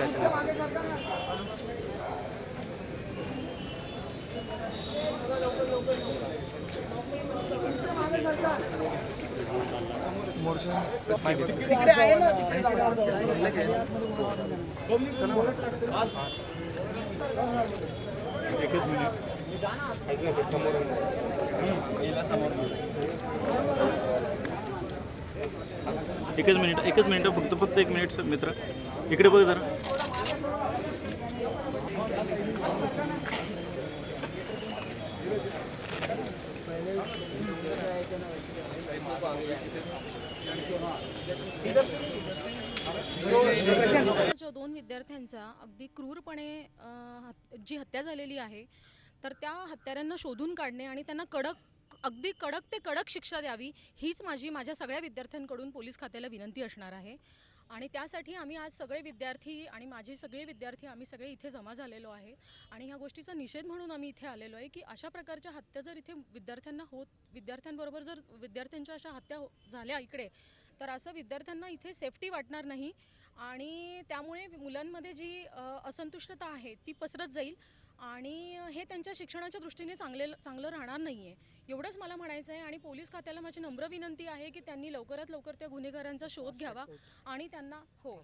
Gracias. एकच minute एकच minute फक्त फक्त एक मिनिट सर मित्र. इकडे बघ जरा. दोन विद्यार्थ्यांचा अगदी क्रूरपणे जी हत्या झालेली आहे तर त्या हत्याऱ्यांना शोधून काढणे आणि त्यांना कडक अगदी कडक ते कडक शिक्षा द्यावी हीच माझी माझ्या सगळ्या विद्यार्थ्यांकडून पोलीस खात्याला विनंती असणार आहे. आणि त्यासाठी आम्ही आज सगळे विद्यार्थी आणि माझे सगळे विद्यार्थी आम्ही सगळे इथे जमा झालेलो आहे. आणि ह्या गोष्टीचा निषेध म्हणून आम्ही इथे आलेलो आहे की अशा प्रकारच्या हत्या जर इथे विद्यार्थ्यांना होत विद्यार्थ्यांबरोबर जर विद्यार्थ्यांच्या अशा हत्या हो- झाल्या इकडे तर असं विद्यार्थ्यांना इथे सेफ्टी वाटणार नाही. आणि त्यामुळे मुलांमध्ये जी असंतुष्टता आहे ती पसरत जाईल. आणि हे त्यांच्या शिक्षणाच्या दृष्टीने चांगले चांगलं राहणार नाही आहे एवढंच मला म्हणायचं आहे आणि पोलीस खात्याला माझी नम्र विनंती आहे की त्यांनी लवकरात लवकर त्या गुन्हेगारांचा शोध घ्यावा आणि त्यांना हो.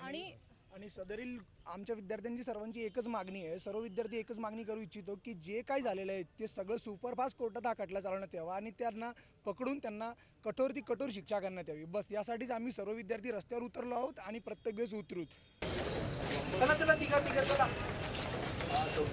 आणि आणि सदरील आमच्या विद्यार्थ्यांची सर्वांची एकच मागणी आहे. सर्व विद्यार्थी एकच मागणी करू इच्छितो की जे काही झालेलं आहे ते सगळं सुपरफास्ट कोर्टात हा खटला चालवण्यात यावा आणि त्यांना पकडून त्यांना कठोर ती कठोर शिक्षा करण्यात यावी. बस यासाठीच आम्ही सर्व विद्यार्थी रस्त्यावर उतरलो आहोत आणि प्रत्येक वेळेस उतरू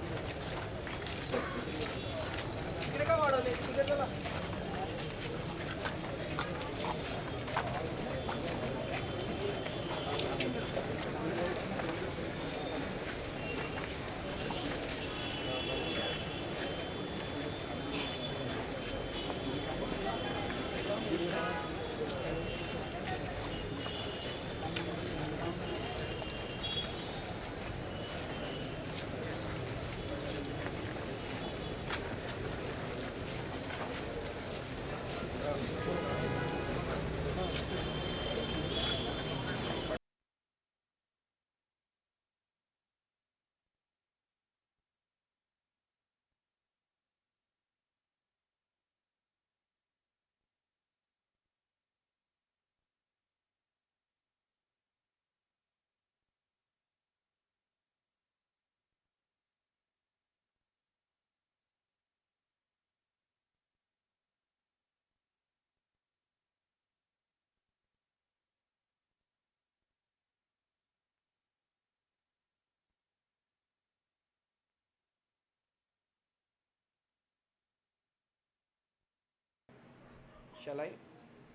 शलाई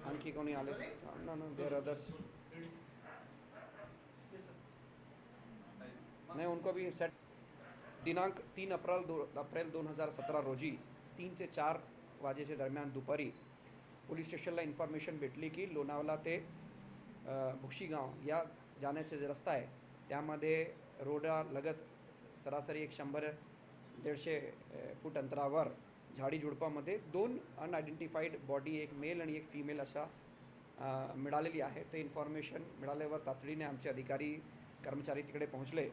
आणखी कोणी आले? ना ना देर अदर्स नाही उनको भी सेट दिनांक तीन अप्रैल दो अप्रैल दोन हजार सतरा रोजी तीन ते चार वाजेच्या दरम्यान दुपारी पोलीस स्टेशनला इन्फॉर्मेशन भेटली की लोणावला ते भुक्षीगाव या जाण्याचा जे रस्ता आहे त्यामध्ये रोडा लगत सरासरी एक शंभर दीडशे फूट अंतरावर झाडी झुडपामध्ये दोन अनआयडेंटिफाईड बॉडी एक मेल आणि एक फिमेल अशा मिळालेली आहे. ते इन्फॉर्मेशन मिळाल्यावर तातडीने आमचे अधिकारी कर्मचारी तिकडे पोहोचले.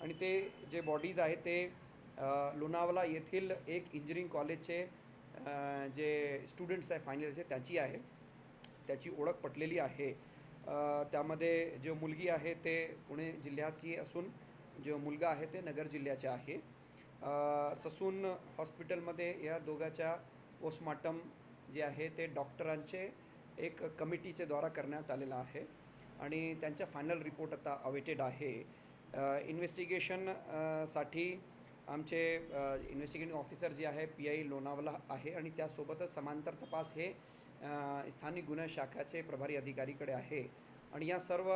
आणि ते जे बॉडीज आहेत ते लोणावला येथील एक इंजिनिअरिंग कॉलेजचे जे स्टुडंट्स आहे फायनल इयरचे त्याची आहे. त्याची ओळख पटलेली आहे. त्यामध्ये जो मुलगी आहे ते पुणे जिल्ह्याची असून जो मुलगा आहे ते नगर जिल्ह्याचे आहे. ससून हॉस्पिटलमध्ये या दोघाच्या पोस्टमार्टम जे आहे ते डॉक्टरांचे एक कमिटीचे द्वारा करण्यात आलेलं आहे आणि त्यांचा फायनल रिपोर्ट आता अवेटेड आहे. इन्व्हेस्टिगेशनसाठी आमचे इन्व्हेस्टिगेटिंग ऑफिसर जे आहे पी आय लोणावला आहे आणि त्यासोबतच समांतर तपास हे स्थानिक गुन्हे शाखाचे प्रभारी अधिकारीकडे आहे. आणि या सर्व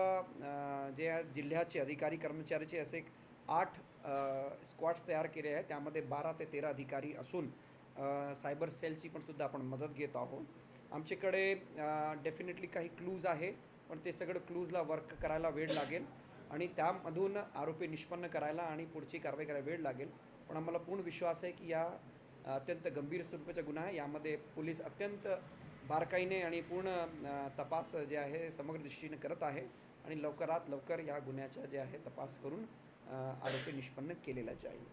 जे जिल्ह्याचे अधिकारी कर्मचाऱ्याचे असे एक आठ स्क्वॉड्स तयार केले आहेत. त्यामध्ये बारा ते तेरा अधिकारी असून सायबर सेलची पण सुद्धा आपण मदत घेत आहोत. आमच्याकडे डेफिनेटली काही क्लूज आहे पण ते सगळं क्लूजला वर्क करायला वेळ लागेल. आणि त्यामधून आरोपी निष्पन्न करायला आणि पुढची कारवाई करायला वेळ लागेल. पण आम्हाला पूर्ण विश्वास आहे की या अत्यंत गंभीर स्वरूपाचा गुन्हा आहे. यामध्ये पोलीस अत्यंत बारकाईने आणि पूर्ण तपास जे आहे समग्र दृष्टीने करत आहे. आणि लवकरात लवकर या गुन्ह्याचा जे आहे तपास करून आरोपी निष्पन्न केलेला जाईल.